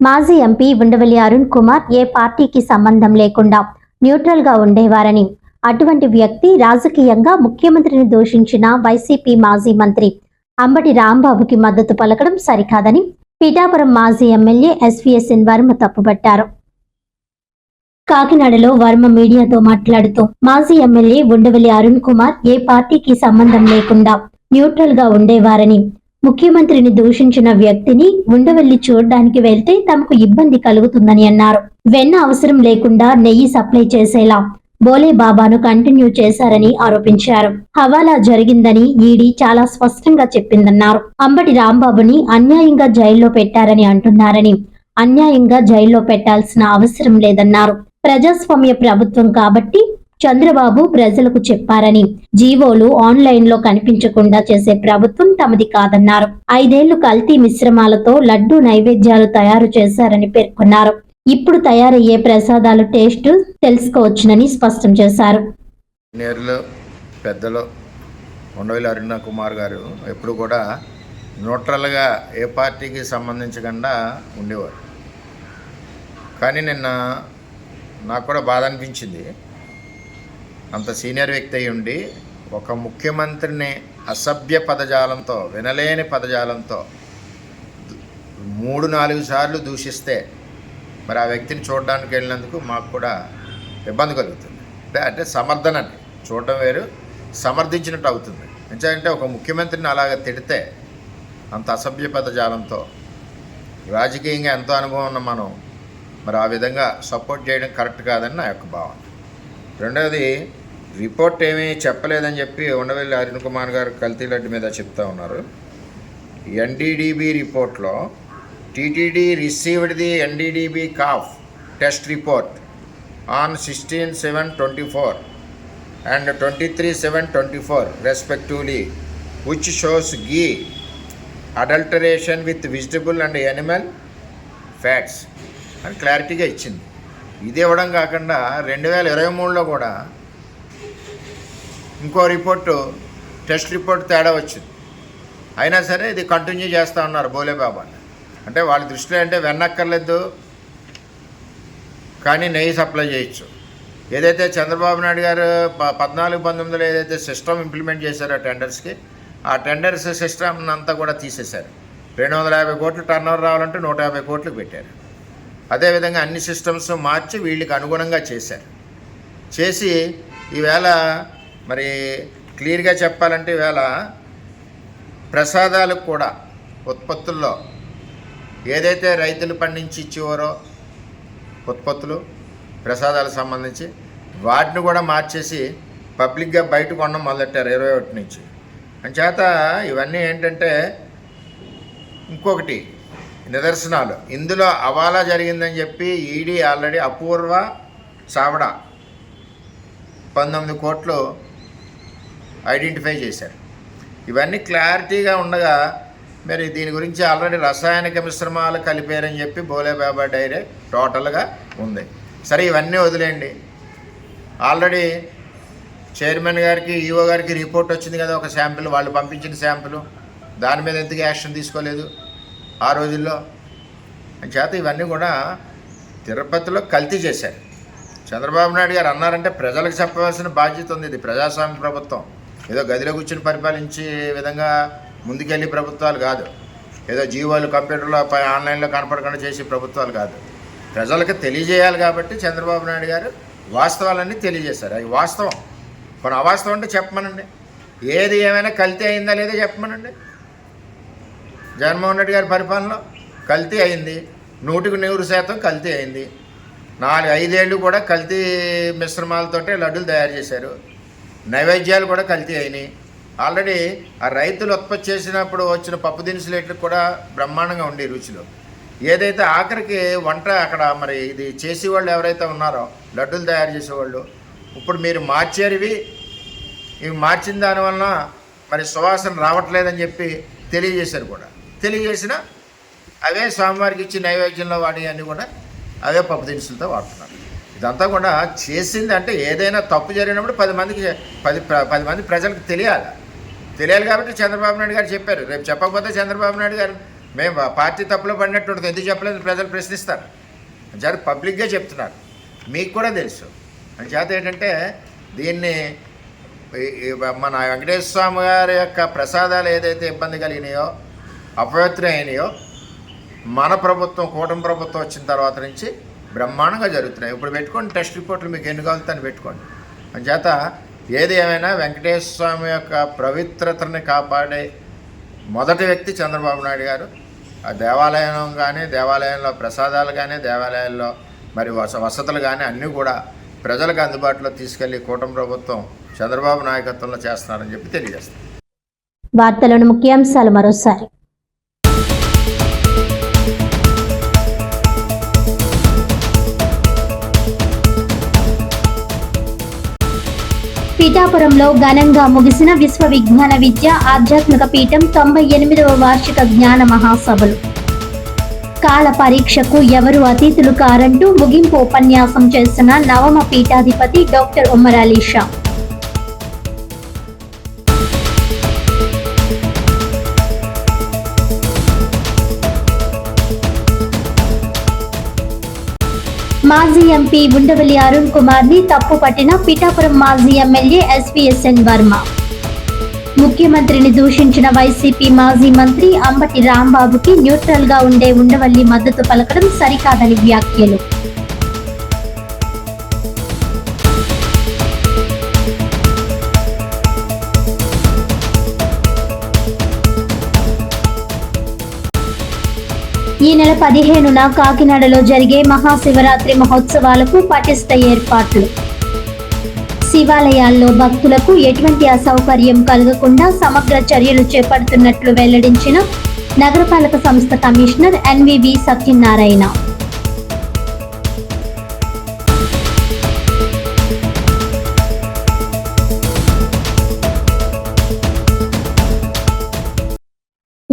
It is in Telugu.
మాజీ ఎంపీ ఉండవల్లి అరుణ్ కుమార్ ఏ పార్టీకి సంబంధం లేకుండా న్యూట్రల్గా ఉండేవారని. అటువంటి వ్యక్తి రాజకీయంగా ముఖ్యమంత్రిని దూషించిన వైసీపీ మాజీ మంత్రి అంబటి రాంబాబుకి మద్దతు పలకడం సరికాదని పిఠాపురం మాజీ ఎమ్మెల్యే ఎస్వీఎస్ఎన్ వర్మ తప్పుపట్టారు. కాకినాడలో వర్మ మీడియాతో మాట్లాడుతూ మాజీ ఎమ్మెల్యే ఉండవల్లి అరుణ్ కుమార్ ఏ పార్టీకి సంబంధం లేకుండా న్యూట్రల్గా ఉండేవారని ముఖ్యమంత్రిని దూషించిన వ్యక్తిని ఉండవల్లి చూడడానికి వెళ్తే తమకు ఇబ్బంది కలుగుతుందని అన్నారు. వెన్న అవసరం లేకుండా నెయ్యి సప్లై చేసేలా బోలే బాబాను కంటిన్యూ చేశారని ఆరోపించారు. హవాలా జరిగిందని ఈడీ చాలా స్పష్టంగా చెప్పిందన్నారు. అంబటి రాంబాబుని అన్యాయంగా జైల్లో పెట్టారని అంటున్నారని అన్యాయంగా జైల్లో పెట్టాల్సిన అవసరం లేదన్నారు. ప్రజాస్వామ్య ప్రభుత్వం కాబట్టి చంద్రబాబు ప్రజలకు చెప్పారని. జీవోలు ఆన్లైన్లో కనిపించకుండా చేసే ప్రభుత్వం తమది కాదన్నారు. ఐదేళ్ళు కల్తీ మిశ్రమాలతో లడ్డూ నైవేద్యాలు తయారు చేశారని పేర్కొన్నారు. ఇప్పుడు తయారయ్యే ప్రసాదాలు టేస్ట్ తెలుసుకోవచ్చునని స్పష్టం చేశారు. పెద్దలు ఉండవల్లి అరుణ కుమార్ గారు ఎప్పుడు కూడా న్యూట్రల్గా ఏ పార్టీకి సంబంధించకుండా ఉండేవారు. కానీ నిన్న నాకు కూడా బాధ అనిపించింది. అంత సీనియర్ వ్యక్తి అయి ఉండి ఒక ముఖ్యమంత్రిని అసభ్య పదజాలంతో వినలేని పదజాలంతో మూడు నాలుగు సార్లు దూషిస్తే మరి ఆ వ్యక్తిని చూడడానికి వెళ్ళినందుకు మాకు కూడా ఇబ్బంది కలుగుతుంది. అంటే అంటే సమర్థన అండి. చూడడం వేరు సమర్థించినట్టు అవుతుంది. ఎందుకంటే ఒక ముఖ్యమంత్రిని అలాగ తిడితే అంత అసభ్య పదజాలంతో రాజకీయంగా ఎంతో అనుభవం ఉన్న మనం మరి ఆ విధంగా సపోర్ట్ చేయడం కరెక్ట్ కాదని నా యొక్క భావన. రెండవది రిపోర్ట్ ఏమీ చెప్పలేదని చెప్పి ఉండవల్లి అరుణ్ కుమార్ గారు కల్తీ లడ్డు మీద చెప్తా ఉన్నారు. ఎన్డీడీబీ రిపోర్ట్లో TTD received the NDDB cough test report on sixteen seven twenty four and twenty three seven twenty four respectively which shows ghee adulteration with vegetable and animal fats అని క్లారిటీగా ఇచ్చింది. ఇది ఇవ్వడం కాకుండా రెండు వేల ఇరవై మూడులో కూడా ఇంకో రిపోర్టు టెస్ట్ రిపోర్ట్ తేడా వచ్చింది. అయినా సరే ఇది కంటిన్యూ చేస్తూ ఉన్నారు బోలేబాబా అని అంటే వాళ్ళ దృష్టిలో అంటే వెన్నక్కర్లేదు కానీ నెయ్యి సప్లై చేయొచ్చు. ఏదైతే చంద్రబాబు నాయుడు గారు పద్నాలుగు పంతొమ్మిదిలో ఏదైతే సిస్టమ్ ఇంప్లిమెంట్ చేశారో టెండర్స్కి ఆ టెండర్స్ సిస్టమ్ అంతా కూడా తీసేశారు. రెండు వందల యాభై కోట్లు టర్న్ ఓవర్ రావాలంటే నూట యాభై కోట్లకు పెట్టారు. అదేవిధంగా అన్ని సిస్టమ్స్ మార్చి వీళ్ళకి అనుగుణంగా చేశారు. చేసి ఈవేళ మరి క్లియర్గా చెప్పాలంటే ఈవేళ ప్రసాదాలు కూడా ఉత్పత్తుల్లో ఏదైతే రైతులు పండించి ఇచ్చేవారో ఉత్పత్తులు ప్రసాదాలకు సంబంధించి వాటిని కూడా మార్చేసి పబ్లిక్గా బయట కొనడం మొదలెట్టారు ఇరవై ఒకటి నుంచి. అంచేత ఇవన్నీ ఏంటంటే ఇంకొకటి నిదర్శనాలు. ఇందులో అవాలా జరిగిందని చెప్పి ఈడీ ఆల్రెడీ అపూర్వ చావడా పంతొమ్మిది కోట్లు ఐడెంటిఫై చేశారు. ఇవన్నీ క్లారిటీగా ఉండగా మరి దీని గురించి ఆల్రెడీ రసాయనిక మిశ్రమాలు కలిపారని చెప్పి బోలే బాబా డైరీ టోటల్గా ఉంది. సరే ఇవన్నీ వదిలేయండి. ఆల్రెడీ చైర్మన్ గారికి ఈఓ గారికి రిపోర్ట్ వచ్చింది కదా ఒక శాంపిల్ వాళ్ళు పంపించిన శాంపిల్. దాని మీద ఎందుకు యాక్షన్ తీసుకోలేదు ఆ రోజుల్లో? చేత ఇవన్నీ కూడా తిరుపతిలో కల్తీ చేశారు. చంద్రబాబు నాయుడు గారు అన్నారంటే ప్రజలకు చెప్పవలసిన బాధ్యత ఉంది ఇది ప్రజాస్వామ్య ప్రభుత్వం. ఏదో గదిలో కూర్చుని పరిపాలించే విధంగా ముందుకెళ్ళి ప్రభుత్వాలు కాదు. ఏదో జీవోలు కంప్యూటర్లో ఆన్లైన్లో కనపడకుండా చేసే ప్రభుత్వాలు కాదు. ప్రజలకు తెలియజేయాలి కాబట్టి చంద్రబాబు నాయుడు గారు వాస్తవాలన్నీ తెలియజేశారు. అవి వాస్తవం. కొన్ని అవాస్తవం అంటే చెప్పమనండి. ఏది ఏమైనా కల్తీ అయిందా లేదా చెప్పమనండి. జగన్మోహన్ రెడ్డి గారి పరిపాలనలో కల్తీ అయింది. నూటికి నూరు శాతం కల్తీ అయింది. నాలుగు ఐదేళ్ళు కూడా కల్తీ మిశ్రమాలతోటే లడ్డూలు తయారు చేశారు. నైవేద్యాలు కూడా కల్తీ అయినాయి. ఆల్రెడీ ఆ రైతులు ఉత్పత్తి చేసినప్పుడు వచ్చిన పప్పు దినుసులు కూడా బ్రహ్మాండంగా ఉండే రుచిలో. ఏదైతే ఆఖరికి వంట అక్కడ మరి ఇది చేసేవాళ్ళు ఎవరైతే ఉన్నారో లడ్డూలు తయారు చేసేవాళ్ళు ఇప్పుడు మీరు మార్చారు ఇవి మార్చిన దానివల్ల మరి సువాసన రావట్లేదని చెప్పి తెలియజేశారు కూడా. తెలియజేసిన అవే స్వామివారికి ఇచ్చి నైవేద్యంలో వాడి అన్నీ కూడా అవే పప్పు దినుసులతో వాడుతున్నారు. ఇదంతా కూడా చేసింది అంటే ఏదైనా తప్పు జరిగినప్పుడు పది మందికి పది పది మంది ప్రజలకు తెలియాలి. తెలియాలి కాబట్టి చంద్రబాబు నాయుడు గారు చెప్పారు. రేపు చెప్పకపోతే చంద్రబాబు నాయుడు గారు మేము పార్టీ తప్పులో పడినట్టు ఉంటుంది. ఎందుకు చెప్పలేదు? ప్రజలు ప్రశ్నిస్తారు. జరి పబ్లిక్గా చెప్తున్నారు. మీకు కూడా తెలుసు. అని చేత ఏంటంటే దీన్ని మన వెంకటేశ్వర స్వామి గారి యొక్క ప్రసాదాలు ఏదైతే ఇబ్బంది కలిగినాయో అపవిత్రం అయినాయో మన ప్రభుత్వం కూటమి ప్రభుత్వం వచ్చిన తర్వాత నుంచి బ్రహ్మాండంగా జరుగుతున్నాయి. ఇప్పుడు పెట్టుకోండి టెస్ట్ రిపోర్ట్లు మీకు ఎన్ని కావాలితే పెట్టుకోండి. అంచేత ఏది ఏమైనా వెంకటేశ్వర స్వామి యొక్క పవిత్రతని కాపాడే మొదటి వ్యక్తి చంద్రబాబు నాయుడు గారు. ఆ దేవాలయం కానీ దేవాలయంలో ప్రసాదాలు కానీ దేవాలయాల్లో మరి వస వసతులు కానీ అన్నీ కూడా ప్రజలకు అందుబాటులో తీసుకెళ్ళి కూటమి ప్రభుత్వం చంద్రబాబు నాయకత్వంలో చేస్తున్నారని చెప్పి తెలియజేస్తారు వార్తలను ముఖ్యాంశాలు మరోసారి. పీఠాపురంలో ఘనంగా ముగిసిన విశ్వ విజ్ఞాన విద్య ఆధ్యాత్మిక పీఠం తొంభై ఎనిమిదవ వార్షిక జ్ఞాన మహాసభలు. కాల పరీక్షకు ఎవరు అతిథులు కారంటూ ముగింపు ఉపన్యాసం చేస్తున్న నవమ పీఠాధిపతి డాక్టర్ ఉమ్మరాలీ షా. మాజీ ఎంపీ ఉండవల్లి అరుణ్ కుమార్ని తప్పు పట్టిన పిఠాపురం మాజీ ఎమ్మెల్యే ఎస్విఎస్ఎన్ వర్మ. ముఖ్యమంత్రిని దూషించిన వైసీపీ మాజీ మంత్రి అంబటి రాంబాబుకి న్యూట్రల్గా ఉండే ఉండవల్లి మద్దతు పలకడం సరికాదని వ్యాఖ్యలు. ఈ నెల పదిహేనున కాకినాడలో జరిగే మహాశివరాత్రి మహోత్సవాలకు పటిష్ట ఏర్పాట్లు. శివాలయాల్లో భక్తులకు ఎటువంటి అసౌకర్యం కలగకుండా సమగ్ర చర్యలు చేపడుతున్నట్లు వెల్లడించిన నగరపాలక సంస్థ కమిషనర్ ఎన్వివి సత్యనారాయణ.